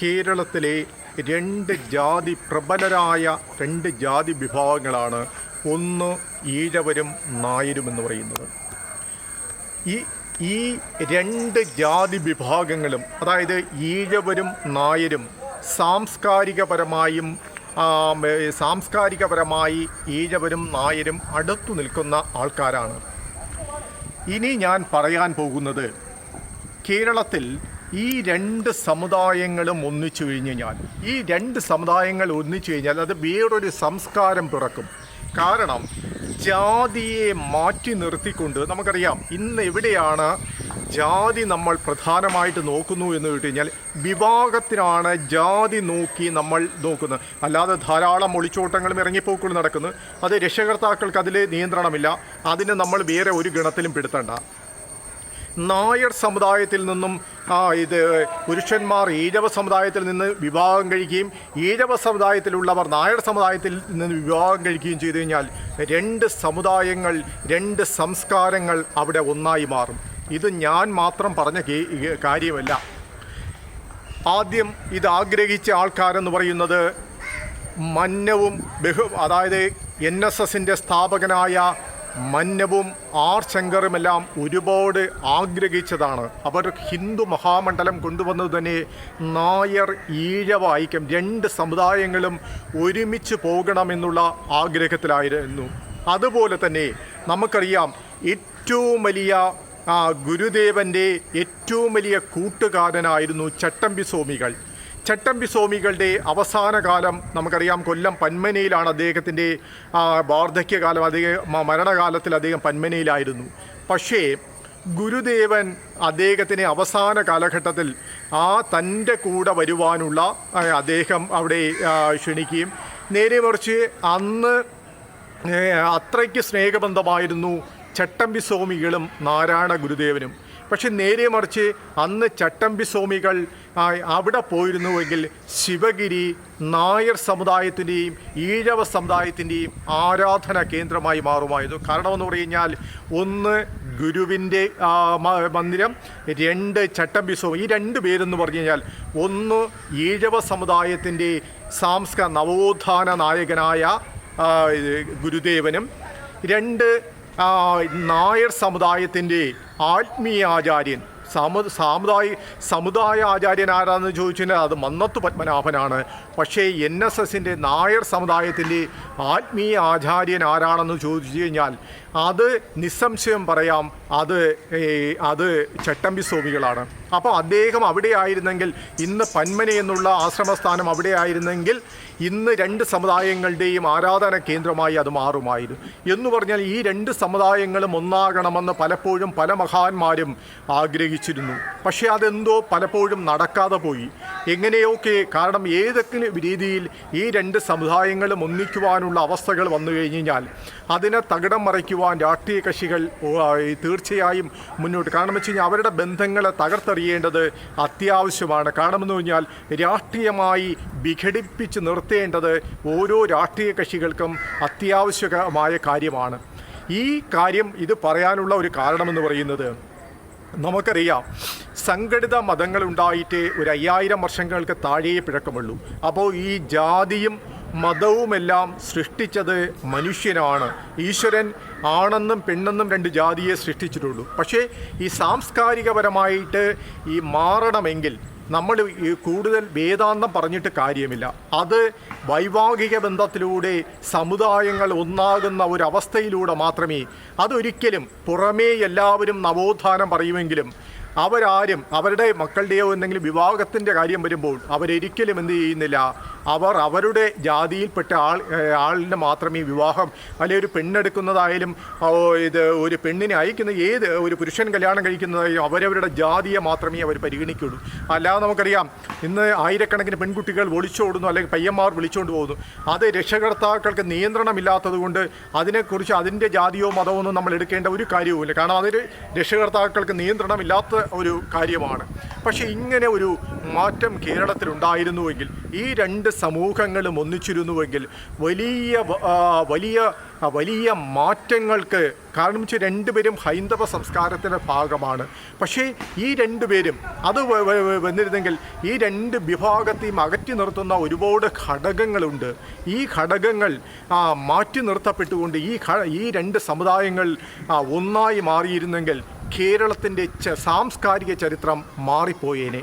കേരളത്തിലെ രണ്ട് ജാതി പ്രബലരായ രണ്ട് ജാതി വിഭാഗങ്ങളാണ് ഒന്ന് ഈഴവരും നായരും എന്ന് പറയുന്നത്. ഈ ഈ രണ്ട് ജാതി വിഭാഗങ്ങളും അതായത് ഈഴവരും നായരും സാംസ്കാരികപരമായും സാംസ്കാരികപരമായി ഈഴവരും നായരും അടുത്തു നിൽക്കുന്ന ആൾക്കാരാണ്. ഇനി ഞാൻ പറയാൻ പോകുന്നത് കേരളത്തിൽ ഈ രണ്ട് സമുദായങ്ങളും ഒന്നിച്ചു കഴിഞ്ഞ് ഞാൻ ഈ രണ്ട് സമുദായങ്ങൾ ഒന്നിച്ചു കഴിഞ്ഞാൽ അത് വേറൊരു സംസ്കാരം പിറക്കും. കാരണം ജാതിയെ മാറ്റി നിർത്തിക്കൊണ്ട് നമുക്കറിയാം ഇന്ന് എവിടെയാണ് ജാതി നമ്മൾ പ്രധാനമായിട്ട് നോക്കുന്നു എന്ന് കേട്ട് കഴിഞ്ഞാൽ വിവാഹത്തിനാണ് ജാതി നോക്കി നമ്മൾ നോക്കുന്നത്. അല്ലാതെ ധാരാളം ഒളിച്ചോട്ടങ്ങളും ഇറങ്ങിപ്പോക്കുകളും നടക്കുന്നു. അത് രക്ഷകർത്താക്കൾക്ക് അതിൽ നിയന്ത്രണമില്ല. അതിന് നമ്മൾ വേറെ ഒരു ഗണത്തിലും പെടുത്തണ്ട. നായർ സമുദായത്തിൽ നിന്നും ഇത് പുരുഷന്മാർ ഈഴവ സമുദായത്തിൽ നിന്ന് വിവാഹം കഴിക്കുകയും ഈഴവ സമുദായത്തിലുള്ളവർ നായർ സമുദായത്തിൽ നിന്ന് വിവാഹം കഴിക്കുകയും ചെയ്തു കഴിഞ്ഞാൽ രണ്ട് സമുദായങ്ങൾ രണ്ട് സംസ്കാരങ്ങൾ അവിടെ ഒന്നായി മാറും. ഇത് ഞാൻ മാത്രം പറഞ്ഞ കാര്യമല്ല. ആദ്യം ഇത് ആഗ്രഹിച്ച ആൾക്കാരെന്ന് പറയുന്നത് മന്നവും ബഹു അതായത് എൻ എസ് എസിന്റെ സ്ഥാപകനായ മന്നവും ആർ ശങ്കറുമെല്ലാം ഒരുപാട് ആഗ്രഹിച്ചതാണ്. അവർ ഹിന്ദു മഹാമണ്ഡലം കൊണ്ടുവന്നത് തന്നെ നായർ ഈഴവ ഐക്യം രണ്ട് സമുദായങ്ങളും ഒരുമിച്ച് പോകണമെന്നുള്ള ആഗ്രഹത്തിലായിരുന്നു. അതുപോലെ തന്നെ നമുക്കറിയാം ഏറ്റവും വലിയ ഗുരുദേവന്റെ ഏറ്റവും വലിയ കൂട്ടുകാരനായിരുന്നു ചട്ടമ്പി സ്വാമികൾ. ചട്ടമ്പി സ്വാമികളുടെ അവസാനകാലം നമുക്കറിയാം കൊല്ലം പന്മനയിലാണ് അദ്ദേഹത്തിന്റെ വാർദ്ധക്യകാലം അദ്ദേഹം മരണകാലത്തിൽ അദ്ദേഹം പന്മനയിലായിരുന്നു. പക്ഷേ ഗുരുദേവൻ അദ്ദേഹത്തിന് അവസാന കാലഘട്ടത്തിൽ ആ തന്റെ കൂടെ വരുവാനുള്ള അദ്ദേഹം അവിടെ ക്ഷണിക്കുകയും നേരെ മറിച്ച് അന്ന് അത്രയ്ക്ക് സ്നേഹബന്ധമായിരുന്നു ചട്ടമ്പി സ്വാമികളും നാരായണ ഗുരുദേവനും. പക്ഷെ നേരെ മറിച്ച് അന്ന് ചട്ടമ്പി സ്വാമികൾ അവിടെ പോയിരുന്നുവെങ്കിൽ ശിവഗിരി നായർ സമുദായത്തിന്റെയും ഈഴവ സമുദായത്തിന്റെയും ആരാധന കേന്ദ്രമായി മാറുമായിരുന്നു. കാരണമെന്ന് പറഞ്ഞു കഴിഞ്ഞാൽ ഒന്ന് ഗുരുവിന്റെ മന്ദിരം രണ്ട് ചട്ടമ്പി സ്വാമി ഈ രണ്ട് പേരെന്ന് പറഞ്ഞു കഴിഞ്ഞാൽ ഒന്ന് ഈഴവ സമുദായത്തിന്റെ സാംസ്കാര നവോത്ഥാന നായകനായ ഗുരുദേവനും രണ്ട് നായർ സമുദായത്തിന്റെ ആത്മീയ ആചാര്യൻ സമു സാമുദായി സമുദായ ആചാര്യൻ ആരാണെന്ന് ചോദിച്ചാൽ അത് മന്നത്ത് പത്മനാഭനാണ്. പക്ഷേ എൻ എസ് എസിന്റെ നായർ സമുദായത്തിന്റെ ആത്മീയ ആചാര്യൻ ആരാണെന്ന് ചോദിച്ചു കഴിഞ്ഞാൽ അത് നിസ്സംശയം പറയാം അത് അത് ചട്ടമ്പി സ്വാമികളാണ്. അപ്പോൾ അദ്ദേഹം അവിടെ ആയിരുന്നെങ്കിൽ ഇന്ന് പന്മന എന്നുള്ള ആശ്രമസ്ഥാനം അവിടെ ആയിരുന്നെങ്കിൽ ഇന്ന് രണ്ട് സമുദായങ്ങളുടെയും ആരാധന കേന്ദ്രമായി അത് മാറുമായിരുന്നു. എന്ന് പറഞ്ഞാൽ ഈ രണ്ട് സമുദായങ്ങളും ഒന്നാകണമെന്ന് പലപ്പോഴും പല മഹാന്മാരും ആഗ്രഹിച്ചിരുന്നു. പക്ഷേ അതെന്തോ പലപ്പോഴും നടക്കാതെ പോയി. എങ്ങനെയൊക്കെ കാരണം ഏതൊക്കെ രീതിയിൽ ഈ രണ്ട് സമുദായങ്ങളും ഒന്നിക്കുവാനുള്ള അവസ്ഥകൾ വന്നു കഴിഞ്ഞാൽ അതിനെ തകിടം മറിക്കുവാൻ രാഷ്ട്രീയ കക്ഷികൾ തീർച്ചയായും മുന്നോട്ട്. കാരണം വെച്ച് കഴിഞ്ഞാൽ അവരുടെ ബന്ധങ്ങളെ തകർത്തെറിയേണ്ടത് അത്യാവശ്യമാണ്. കാരണമെന്ന് പറഞ്ഞാൽ രാഷ്ട്രീയമായി വിഘടിപ്പിച്ച് നിർത്തേണ്ടത് ഓരോ രാഷ്ട്രീയ കക്ഷികൾക്കും അത്യാവശ്യമായ കാര്യമാണ്. ഈ കാര്യം ഇത് പറയാനുള്ള ഒരു കാരണമെന്ന് പറയുന്നത് നമുക്കറിയാം. സംഘടിത മതങ്ങളുണ്ടായിട്ട് ഒരു അയ്യായിരം വർഷങ്ങൾക്ക് താഴെയേ പിഴക്കമുള്ളൂ. അപ്പോൾ ഈ ജാതിയും മതവുമെല്ലാം സൃഷ്ടിച്ചത് മനുഷ്യനാണ്. ഈശ്വരൻ ആണെന്നും പെണ്ണെന്നും രണ്ട് ജാതിയെ സൃഷ്ടിച്ചിട്ടുള്ളൂ. പക്ഷേ ഈ സാംസ്കാരികപരമായിട്ട് ഈ മാറണമെങ്കിൽ നമ്മൾ കൂടുതൽ വേദാന്തം പറഞ്ഞിട്ട് കാര്യമില്ല. അത് വൈവാഹിക ബന്ധത്തിലൂടെ സമുദായങ്ങൾ ഒന്നാകുന്ന ഒരവസ്ഥയിലൂടെ മാത്രമേ അതൊരിക്കലും പുറമേ എല്ലാവരും നവോത്ഥാനം പറയുമെങ്കിലും അവരാരും അവരുടെ മക്കളുടെയോ എന്തെങ്കിലും വിവാഹത്തിന്റെ കാര്യം വരുമ്പോൾ അവരൊരിക്കലും എന്ത് ചെയ്യുന്നില്ല. അവർ അവരുടെ ജാതിയിൽപ്പെട്ട ആൾ ആളിന്റെ മാത്രമേ വിവാഹം അല്ലെങ്കിൽ ഒരു പെണ്ണെടുക്കുന്നതായാലും ഇത് ഒരു പെണ്ണിനെ അയക്കുന്ന ഏത് ഒരു പുരുഷൻ കല്യാണം കഴിക്കുന്നതായാലും അവരവരുടെ ജാതിയെ മാത്രമേ അവർ പരിഗണിക്കുള്ളൂ അല്ലാതെ നമുക്കറിയാം ഇന്ന് ആയിരക്കണക്കിന് പെൺകുട്ടികൾ ഒളിച്ചോടുന്നു അല്ലെങ്കിൽ പയ്യന്മാർ വിളിച്ചുകൊണ്ട് പോകുന്നു. അത് രക്ഷകർത്താക്കൾക്ക് നിയന്ത്രണമില്ലാത്തതുകൊണ്ട് അതിനെക്കുറിച്ച് അതിന്റെ ജാതിയോ മതമോ ഒന്നും നമ്മൾ എടുക്കേണ്ട ഒരു കാര്യവുമില്ല. കാരണം അതിൽ രക്ഷകർത്താക്കൾക്ക് നിയന്ത്രണമില്ലാത്ത ഒരു കാര്യമാണ്. പക്ഷേ ഇങ്ങനെ ഒരു മാറ്റം കേരളത്തിലുണ്ടായിരുന്നുവെങ്കിൽ ഈ രണ്ട് സമൂഹങ്ങളും ഒന്നിച്ചിരുന്നുവെങ്കിൽ വലിയ വലിയ വലിയ മാറ്റങ്ങൾക്ക് കാരണം വെച്ചാൽ രണ്ടുപേരും ഹൈന്ദവ സംസ്കാരത്തിന്റെ ഭാഗമാണ്. പക്ഷേ ഈ രണ്ടുപേരും അത് വന്നിരുന്നെങ്കിൽ ഈ രണ്ട് വിഭാഗത്തെയും അകറ്റി നിർത്തുന്ന ഒരുപാട് ഘടകങ്ങളുണ്ട്. ഈ ഘടകങ്ങൾ മാറ്റി നിർത്തപ്പെട്ടുകൊണ്ട് ഈ ഈ രണ്ട് സമുദായങ്ങൾ ഒന്നായി മാറിയിരുന്നെങ്കിൽ കേരളത്തിന്റെ സാംസ്കാരിക ചരിത്രം മാറിപ്പോയേനെ.